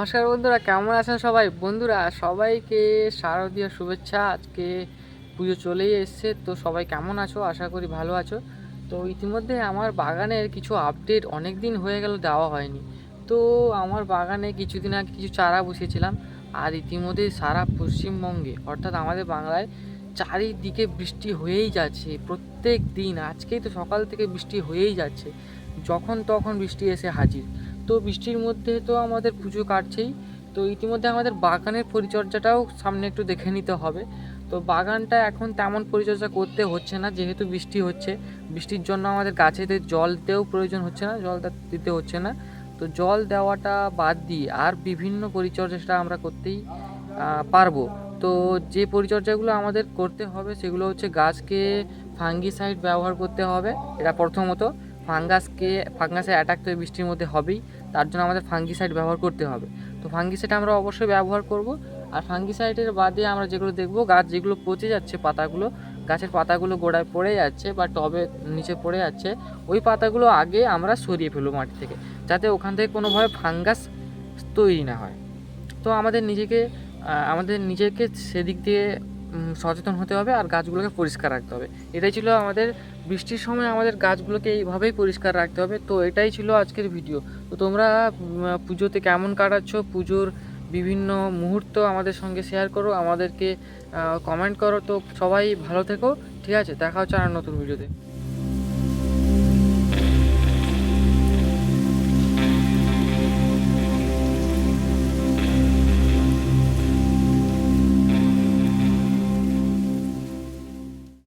নমস্কার বন্ধুরা, কেমন আছেন সবাই? বন্ধুরা, সবাইকে শারদীয় শুভেচ্ছা। আজকে পুজো চলেই এসছে, তো সবাই কেমন আছো? আশা করি ভালো আছো। তো ইতিমধ্যে আমার বাগানের কিছু আপডেট অনেক দিন হয়ে গেল, দেওয়া হয়নি। তো আমার বাগানে কিছুদিন আগে কিছু চারা বসিয়েছিলাম, আর ইতিমধ্যে সারা পশ্চিমবঙ্গে, অর্থাৎ আমাদের বাংলায়, চারিদিকে বৃষ্টি হয়েই যাচ্ছে প্রত্যেক দিন। আজকেই তো সকাল থেকে বৃষ্টি হয়েই যাচ্ছে। যখন তখন বৃষ্টি এসে হাজির। তো বৃষ্টির মধ্যে তো আমাদের পুজো কাটছেই। তো ইতিমধ্যে আমাদের বাগানের পরিচর্যাটাও সামনে একটু দেখে নিতে হবে। তো বাগানটা এখন তেমন পরিচর্যা করতে হচ্ছে না, যেহেতু বৃষ্টি হচ্ছে। বৃষ্টির জন্য আমাদের গাছেতে জল দিতেও প্রয়োজন হচ্ছে না, জল দিতে হচ্ছে না। তো জল দেওয়াটা বাদ দিয়ে আর বিভিন্ন পরিচর্যা সেটা আমরা করতেই পারব। তো যে পরিচর্যাগুলো আমাদের করতে হবে সেগুলো হচ্ছে গাছকে ফাঙ্গিসাইড ব্যবহার করতে হবে। এটা প্রথমত, ফাঙ্গাসকে ফাঙ্গাসের অ্যাটাক তো বৃষ্টির মধ্যে হবেই। তার জন্য আমাদের ফাঙ্গিসাইড ব্যবহার করতে হবে। তো ফাঙ্গিসাইড আমরা অবশ্যই ব্যবহার করব। আর ফাঙ্গিসাইডের বাদে আমরা যেগুলো দেখব, গাছ যেগুলো পচে যাচ্ছে পাতাগুলো, গাছের পাতাগুলো গোড়ায় পড়ে যাচ্ছে বা টবে নিচে পড়ে যাচ্ছে, ওই পাতাগুলো আগে আমরা সরিয়ে ফেলব মাটি থেকে, যাতে ওখান থেকে কোনোভাবে ফাঙ্গাস তৈরি না হয়। তো আমাদের নিজেকে আমাদের নিজেকে সেদিক দিয়ে সচেতন হতে হবে আর গাছগুলোকে পরিষ্কার রাখতে হবে। এটাই ছিল আমাদের বৃষ্টির সময় আমাদের গাছগুলোকে এইভাবেই পরিষ্কার রাখতে হবে। তো এটাই ছিল আজকের ভিডিও। তো তোমরা পুজোতে কেমন কাটাচ্ছ? পুজোর বিভিন্ন মুহূর্ত আমাদের সঙ্গে শেয়ার করো। আমাদেরকে কমেন্ট করো। তো সবাই ভালো থেকো। ঠিক আছে? দেখা হচ্ছে আর নতুন ভিডিওতে।